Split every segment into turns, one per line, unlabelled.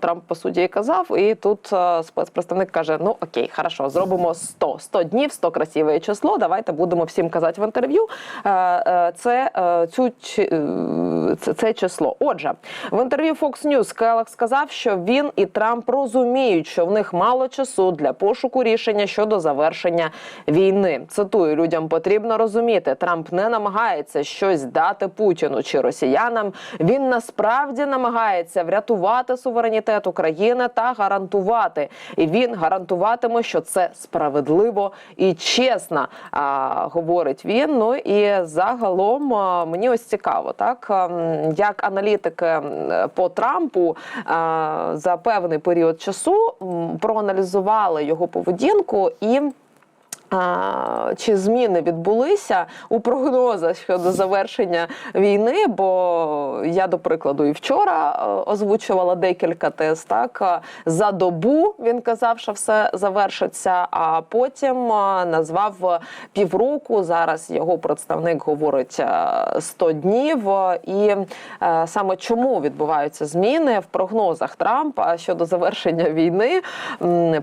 Трамп по суті і казав, і тут е, спецпредставник каже: Ну окей, хорошо, зробимо 100. 100 днів, 100 красиве число. Давайте будемо всім казати в інтерв'ю. е, е, Це цю це, це число. Отже, в інтерв'ю Fox News Келлог сказав, що він і Трамп розуміють, що в них мало часу для пошуку рішення щодо завершення війни. Цитую, людям потрібно розуміти, Трамп не намагається щось дати Путіну чи росіянам. Він насправді намагається врятувати суверенітет України та гарантувати. І він гарантуватиме, що це справедливо і чесно, а, говорить він. Ну і загалом а, мені ось цікаво, так ем, як аналітики по Трампу а, за певний період часу проаналізували його поведінку і. А, чи зміни відбулися у прогнозах щодо завершення війни? Бо я, до прикладу, і вчора е, озвучувала декілька тез. Так за добу він казав, що все завершиться. А потім назвав півроку. Зараз його представник говорить е, 100 днів. І е, саме чому відбуваються зміни в прогнозах Трампа щодо завершення війни?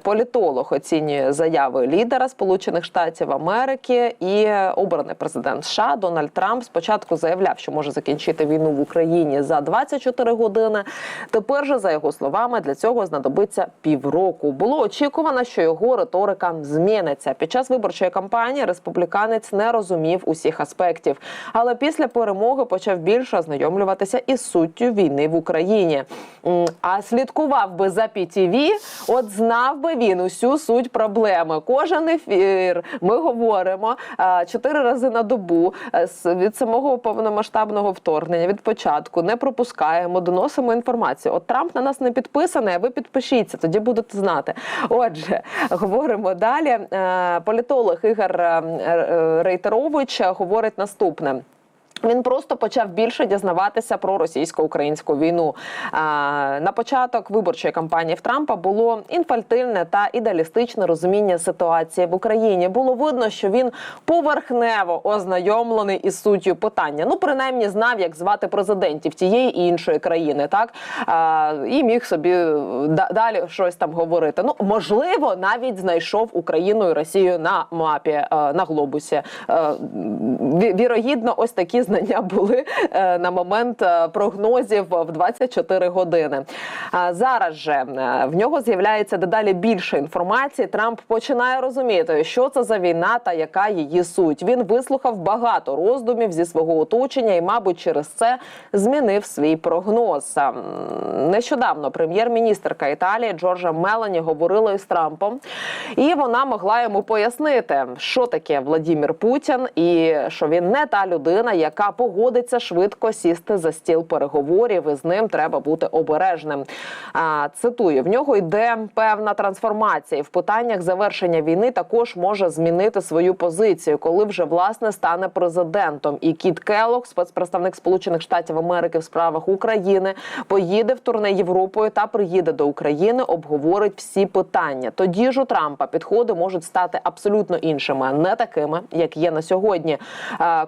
Політолог оцінює заяви лідера Сполучених Штатів Америки і обраний президент США Дональд Трамп спочатку заявляв, що може закінчити війну в Україні за 24 години. Тепер же, за його словами, для цього знадобиться півроку. Було очікувано, що його риторика зміниться. Під час виборчої кампанії республіканець не розумів усіх аспектів, але після перемоги почав більше ознайомлюватися із суттю війни в Україні. А слідкував би за PTV, от знав би він усю суть проблеми. Кожен ефір ми говоримо чотири рази на добу е, від самого повномасштабного вторгнення, від початку не пропускаємо, доносимо інформацію. От Трамп на нас не підписаний, а ви підпишіться, тоді будете знати. Отже, говоримо далі. Е, Політолог Ігор е, е, Рейтерович говорить наступне. Він просто почав більше дізнаватися про російсько-українську війну. На початок виборчої кампанії в Трампа було інфальтильне та ідеалістичне розуміння ситуації в Україні. Було видно, що він поверхнево ознайомлений із суттю питання. Ну, принаймні, знав, як звати президентів тієї і іншої країни, так і міг собі далі щось там говорити. Ну, можливо, навіть знайшов Україну і Росію на мапі е, на глобусі. Е, Вірогідно, ось такі знання були е, на момент е, прогнозів в 24 години. А зараз же е, в нього з'являється дедалі більше інформації. Трамп починає розуміти, що це за війна та яка її суть. Він вислухав багато роздумів зі свого оточення і, мабуть, через це змінив свій прогноз. Нещодавно прем'єр-міністрка Італії Джорджа Мелані говорила із Трампом, і вона могла йому пояснити, що таке Владімір Путін, і що він не та людина, яка погодиться швидко сісти за стіл переговорів. І з ним треба бути обережним. Цитую: в нього йде певна трансформація в питаннях завершення війни. Також може змінити свою позицію, коли вже власне стане президентом. І Кіт Келлог, спецпредставник Сполучених Штатів Америки в справах України, поїде в турне Європою та приїде до України, обговорить всі питання. Тоді ж у Трампа підходи можуть стати абсолютно іншими, не такими, як є на сьогодні.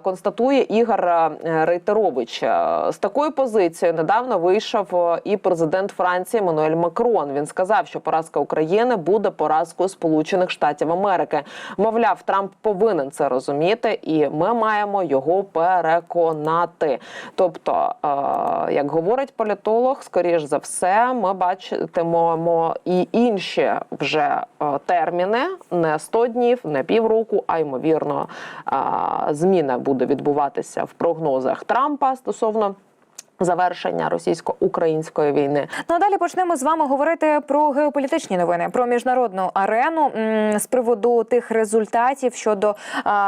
Констатує Ігор е, Рейтерович. Е, З такою позицією недавно вийшов е, і президент Франції Мануель Макрон. Він сказав, що поразка України буде поразкою Сполучених Штатів Америки. Мовляв, Трамп повинен це розуміти, і ми маємо його переконати. Тобто, е, як говорить політолог, скоріш за все, ми бачитимемо і інші вже терміни не 100 днів, не півроку, а ймовірно, зміна буде відбуватися в прогнозах Трампа стосовно. Завершення російсько-української війни
Ну а далі почнемо з вами говорити про геополітичні новини, про міжнародну арену з приводу тих результатів щодо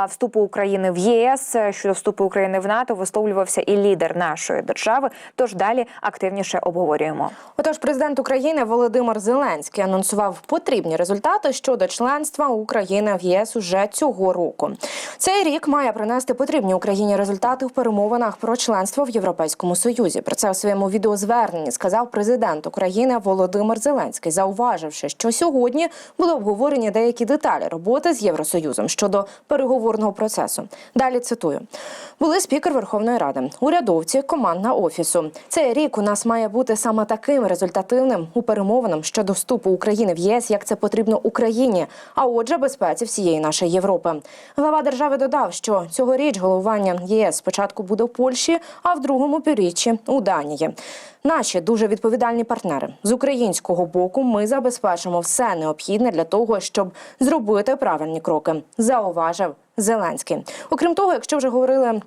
вступу України в ЄС, щодо вступу України в НАТО, висловлювався і лідер нашої держави. Тож далі активніше обговорюємо.
Отож, президент України Володимир Зеленський анонсував потрібні результати щодо членства України в ЄС уже цього року. Цей рік має принести потрібні Україні результати в перемовинах про членство в Європейському Союзі. Євросоюзі. Про це у своєму відеозверненні сказав президент України Володимир Зеленський, зауваживши, що сьогодні були обговорені деякі деталі роботи з Євросоюзом щодо переговорного процесу. Далі цитую: були спікер Верховної Ради, урядовці, командна офісу. Цей рік у нас має бути саме таким результативним у перемовинам щодо вступу України в ЄС, як це потрібно Україні. А отже, безпеці всієї нашої Європи. Глава держави додав, що цьогоріч головування ЄС спочатку буде в Польщі, а в другому півріччі у Данії. Наші дуже відповідальні партнери з українського боку. Ми забезпечимо все необхідне для того, щоб зробити правильні кроки. Зауважив Зеленський. Окрім того, якщо вже говорили.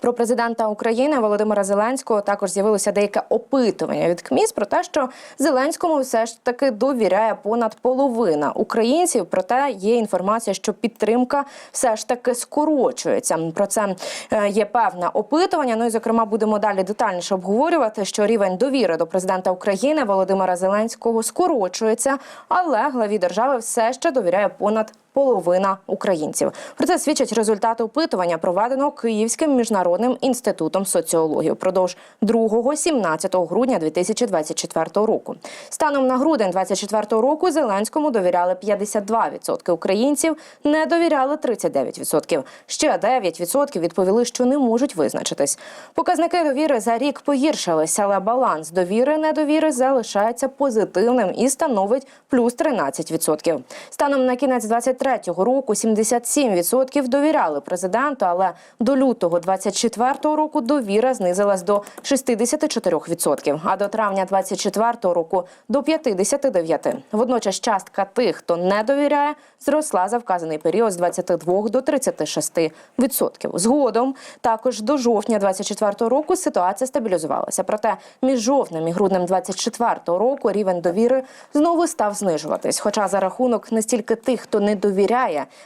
Про президента України Володимира Зеленського також з'явилося деяке опитування від КМІС про те, що Зеленському все ж таки довіряє понад половина українців. Проте є інформація, що підтримка все ж таки скорочується. Про це е, є певне опитування. Ну і зокрема будемо далі детальніше обговорювати, що рівень довіри до президента України Володимира Зеленського скорочується, але главі держави все ще довіряє понад половина українців. Про це свідчать результати опитування, проведеного Київським міжнародним інститутом соціології впродовж 2-17 грудня 2024 року. Станом на грудень 2024 року Зеленському довіряли 52% українців, не довіряли 39%. Ще 9% відповіли, що не можуть визначитись. Показники довіри за рік погіршилися, але баланс довіри недовіри залишається позитивним і становить плюс 13%. Станом на кінець 23-го року 77% довіряли президенту, але до лютого 24-го року довіра знизилась до 64%, а до травня 24-го року до 59%. Водночас частка тих, хто не довіряє, зросла за вказаний період з 22 до 36%. Згодом також до жовтня 24-го року ситуація стабілізувалася. Проте між жовтнем і груднем 24-го року рівень довіри знову став знижуватись. Хоча за рахунок не стільки тих, хто не довіряє,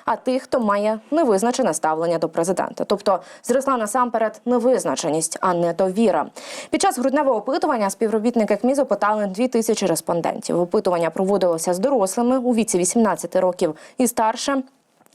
а тих, хто має невизначене ставлення до президента. Тобто зросла насамперед невизначеність, а не довіра. Під час грудневого опитування співробітники КМІ запитали 2 тисячі респондентів. Опитування проводилося з дорослими у віці 18 років і старше.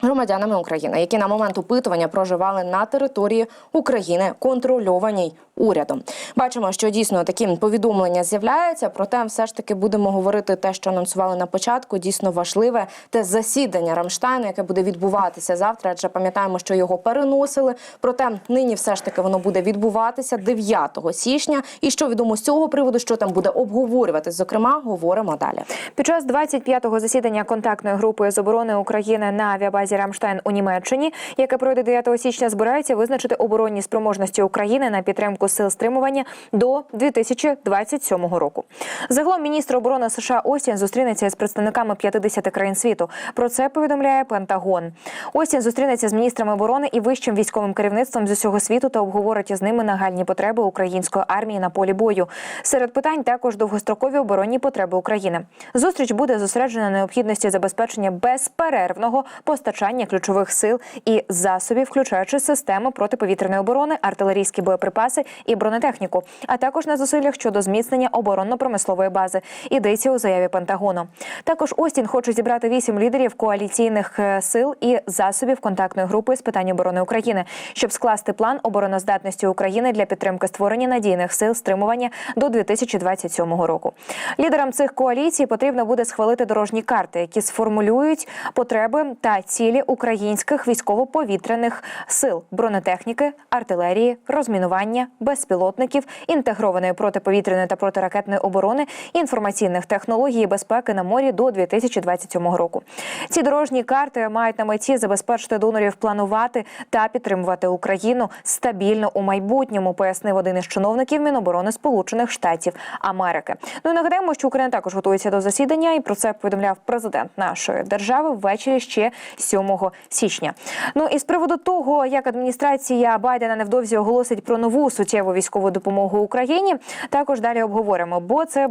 Громадянами України, які на момент опитування проживали на території України, контрольованій урядом, бачимо, що дійсно такі повідомлення з'являються. Проте, все ж таки, будемо говорити те, що анонсували на початку. Дійсно важливе те засідання Рамштайну, яке буде відбуватися завтра. Адже пам'ятаємо, що його переносили. Проте нині все ж таки воно буде відбуватися 9 січня. І що відомо з цього приводу, що там буде обговорюватись, зокрема, говоримо далі.
Під час 25-го засідання контактної групи з оборони України на авіабазі Рамштайн у Німеччині, яке пройде 9 січня, збирається визначити оборонні спроможності України на підтримку сил стримування до 2027 року. Загалом міністр оборони США Остін зустрінеться з представниками 50 країн світу. Про це повідомляє Пентагон. Остін зустрінеться з міністрами оборони і вищим військовим керівництвом з усього світу та обговорить із ними нагальні потреби української армії на полі бою. Серед питань також довгострокові оборонні потреби України. Зустріч буде зосереджена на необхідності забезпечення безперервного постачання ключових сил і засобів, включаючи системи протиповітряної оборони, артилерійські боєприпаси і бронетехніку, а також на зусиллях щодо зміцнення оборонно-промислової бази. Йдеться у заяві Пентагону. Також Остін хоче зібрати вісім лідерів коаліційних е, сил і засобів контактної групи з питань оборони України, щоб скласти план обороноздатності України для підтримки створення надійних сил стримування до 2027 року. Лідерам цих коаліцій потрібно буде схвалити дорожні карти, які сформулюють потреби та цілі українських військово-повітряних сил, бронетехніки, артилерії, розмінування, безпілотників, інтегрованої протиповітряної та протиракетної оборони, інформаційних технологій і безпеки на морі до 2027 року. Ці дорожні карти мають на меті забезпечити донорів планувати та підтримувати Україну стабільно у майбутньому, пояснив один із чиновників Міноборони Сполучених Штатів Америки. Ну і нагадаємо, що Україна також готується до засідання, і про це повідомляв президент нашої держави ввечері ще 7 січня. Ну і з приводу того, як адміністрація Байдена невдовзі оголосить про нову суттєву військову допомогу Україні, також далі обговоримо, бо це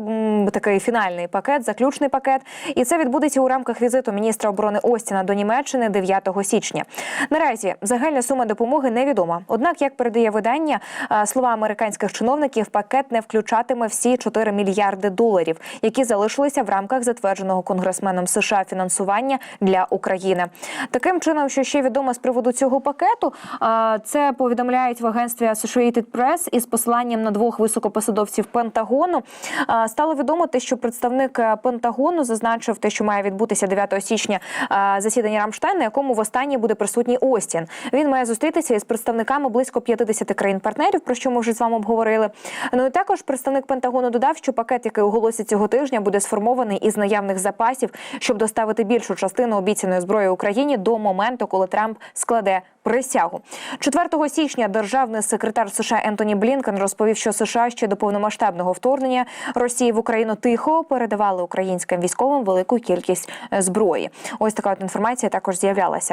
такий фінальний пакет, заключний пакет, і це відбудеться у рамках візиту міністра оборони Остіна до Німеччини 9 січня. Наразі загальна сума допомоги невідома. Однак, як передає видання, слова американських чиновників, пакет не включатиме всі 4 мільярди доларів, які залишилися в рамках затвердженого конгресменом США фінансування для України. Таким чином, що ще відомо з приводу цього пакету, це повідомляють в агентстві Associated Press, із посиланням на двох високопосадовців Пентагону. Стало відомо те, що представник е, Пентагону зазначив те, що має відбутися 9 січня засідання Рамштайн, на якому востаннє буде присутній Остін. Він має зустрітися із представниками близько 50 країн-партнерів, про що ми вже з вами обговорили. Ну і також представник Пентагону додав, що пакет, який оголосять цього тижня, буде сформований із наявних запасів, щоб доставити більшу частину обіцяної зброї Україні до моменту, коли Трамп складе присягу. 4 січня державний секретар США Ентоні Блінкен розповів, що США ще до повномасштабного вторгнення Росії в Україну тихо передавали українським військовим велику кількість зброї. Ось така от інформація також з'являлася.